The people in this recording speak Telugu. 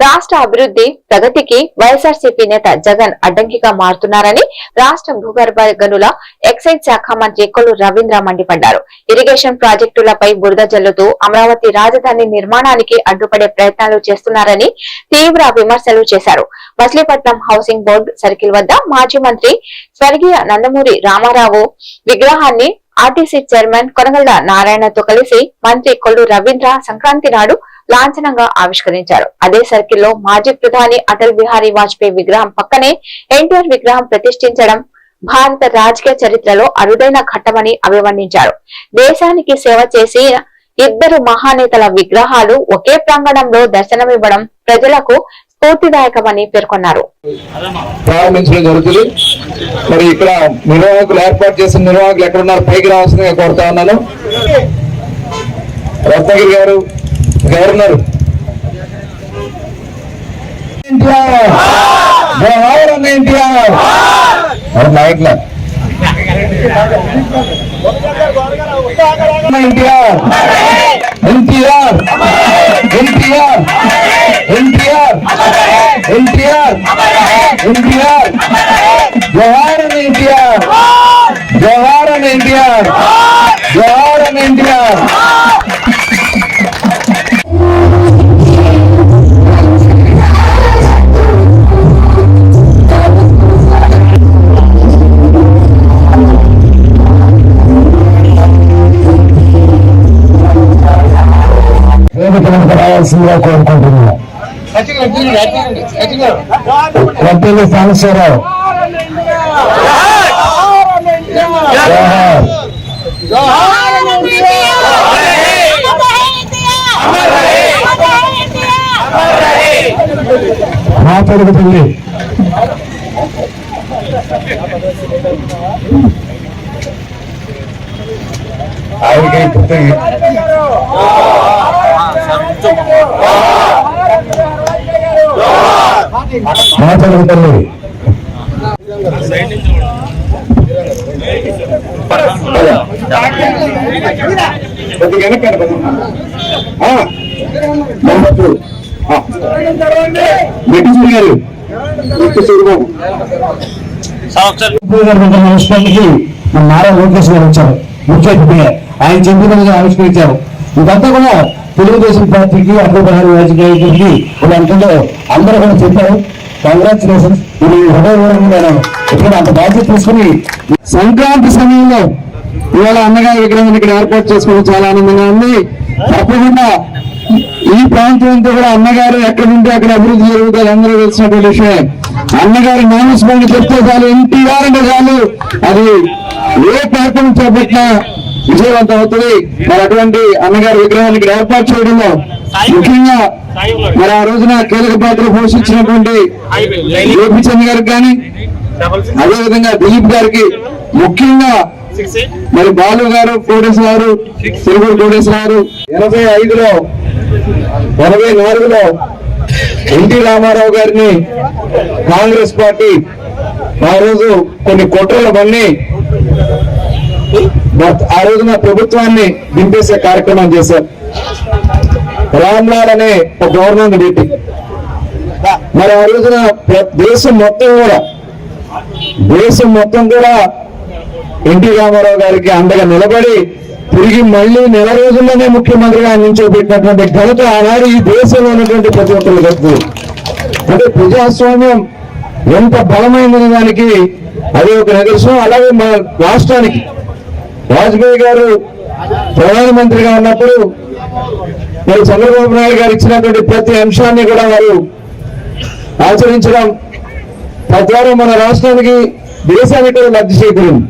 రాష్ట్ర అభివృద్ధి ప్రగతికి వైఎస్ఆర్సీపీ నేత జగన్ అడ్డంకిగా మారుతున్నారని రాష్ట్ర భూగర్భ గనుల ఎక్సైజ్ శాఖ మంత్రి కొల్లు రవీంద్ర మండిపడ్డారు. ఇరిగేషన్ ప్రాజెక్టులపై బురద జల్లుతూ అమరావతి రాజధాని నిర్మాణానికి అడ్డుపడే ప్రయత్నాలు చేస్తున్నారని తీవ్ర విమర్శలు చేశారు. మచిలీపట్నం హౌసింగ్ బోర్డు సర్కిల్ వద్ద మాజీ మంత్రి స్వర్గీయ నందమూరి రామారావు విగ్రహాన్ని ఆర్టీసీ చైర్మన్ కొనగళ్ళ నారాయణతో కలిసి మంత్రి కొల్లు రవీంద్ర సంక్రాంతి నాడు లాంఛనంగా ఆవిష్కరించారు. అదే సర్కిల్లో మాజీ ప్రధాని అటల్ బిహారీ వాజ్పేయి విగ్రహం పక్కనే ఎన్టీఆర్ విగ్రహం ప్రతిష్ఠించడం భారత రాజకీయ చరిత్రలో అరుదైన ఘట్టమని అభివర్ణించారు. దేశానికి సేవ చేసి ఇద్దరు మహానేతల విగ్రహాలు ఒకే ప్రాంగణంలో దర్శనమివ్వడం ప్రజలకు స్ఫూర్తిదాయకమని పేర్కొన్నారు. ప్రారంభించడం జరుగుతుంది. మరి ఇక్కడ నిర్వాహకులు ఏర్పాటు చేసిన నిర్వాహకులు ఎక్కడున్నారు పైకి రావాల్సిందిగా కోరుతా ఉన్నాను. రత్నగిరి గారు గవర్నర్ ఎన్టీఆర్ జవహర్ అన్న ఎన్టీఆర్ మరి నాయకుల ఎన్టీఆర్ ఎన్టీఆర్ ఎన్టీఆర్ ఎన్టీఆర్ ఎన్టీఆర్ ఎన్టీఆర్ జవహర్ అన్న ఎన్టీఆర్ జవహర్ అన్న ఎన్టీఆర్ జవహర్ అన్న ఎన్టీఆర్ వేదికలకు రావాల్సిందిగా కోరుకుంటున్నాను. వడ్డీలు సాంబశివరావు. మాట్లాడుతుంది ఆయనకి కృతజ్ఞ మాట్లాడుతుంది గారు మెట్టిసూరి మన నారా లోకేష్ గారు వచ్చారు. ముఖ్య ఆయన చెప్పిన ఆవిష్కరించారు. ఇదంతా కూడా తెలుగుదేశం పార్టీకి అటల్ బిహారీ వాజ్పేయి గారికి వీళ్ళంతా అందరూ కూడా చెప్పారు. కంగ్రాచులేషన్స్ ఇది హృదయపూర్వకంగా ఇక్కడ అంత బాధ్యత తీసుకుని సంక్రాంతి సమయంలో ఇవాళ అన్నగారి విగ్రహం ఇక్కడ ఏర్పాటు చేసుకోవడం చాలా ఆనందంగా ఉంది. తప్పకుండా ఈ ప్రాంతం అంతా కూడా అన్నగారు ఎక్కడ ఉంటే అక్కడ అభివృద్ధి జరుగుతుంది. అందరూ తెలిసినటువంటి విషయం. అన్నగారి నామస్మరణ చెప్తే చాలు. ఎన్టీఆర్ అంటే చాలు. అది ఏ కార్యక్రమం చేపట్టినా విజయవంతం అవుతుంది. మరి అటువంటి అన్నగారి విగ్రహాన్ని ఇక్కడ ఏర్పాటు చేయడంలో ముఖ్యంగా మరి ఆ రోజున కీలక పాత్ర పోషించినటువంటి గోపిచంద్ గారికి కానీ అదేవిధంగా దిలీప్ గారికి ముఖ్యంగా మరి బాలు గారు కోటేశ్వర గారు తిరుగుడు కోటేశ్వర గారు ఎనభై ఐదులో ఎనభై నాలుగులో ఎన్టీ రామారావు గారిని కాంగ్రెస్ పార్టీ ఆ రోజు కొన్ని కుట్రలు పన్ని ఆ రోజున ప్రభుత్వాన్ని దింపేసే కార్యక్రమం చేశారు. రామ్లాల్ అనే ఒక గవర్నమెంట్ పెట్టి మరి ఆ రోజున దేశం మొత్తం కూడా దేశం మొత్తం కూడా ఎన్టీ రామారావు గారికి అండగా నిలబడి తిరిగి మళ్ళీ నెల రోజుల్లోనే ముఖ్యమంత్రిగా నిల్చోబెట్టినటువంటి ఘనత ఆనాడు ఈ దేశంలో ఉన్నటువంటి ప్రతి ఒక్కరు దక్కుతుంది అంటే ప్రజాస్వామ్యం ఎంత బలమైందనే దానికి అదే ఒక నిదర్శనం. అలాగే మన రాష్ట్రానికి వాజ్పేయి గారు ప్రధానమంత్రిగా ఉన్నప్పుడు మరి చంద్రబాబు నాయుడు గారు ఇచ్చినటువంటి ప్రతి అంశాన్ని కూడా వారు ఆచరించడం తద్వారా మన రాష్ట్రానికి దేశానికి కూడా లబ్ధి చేకూరింది.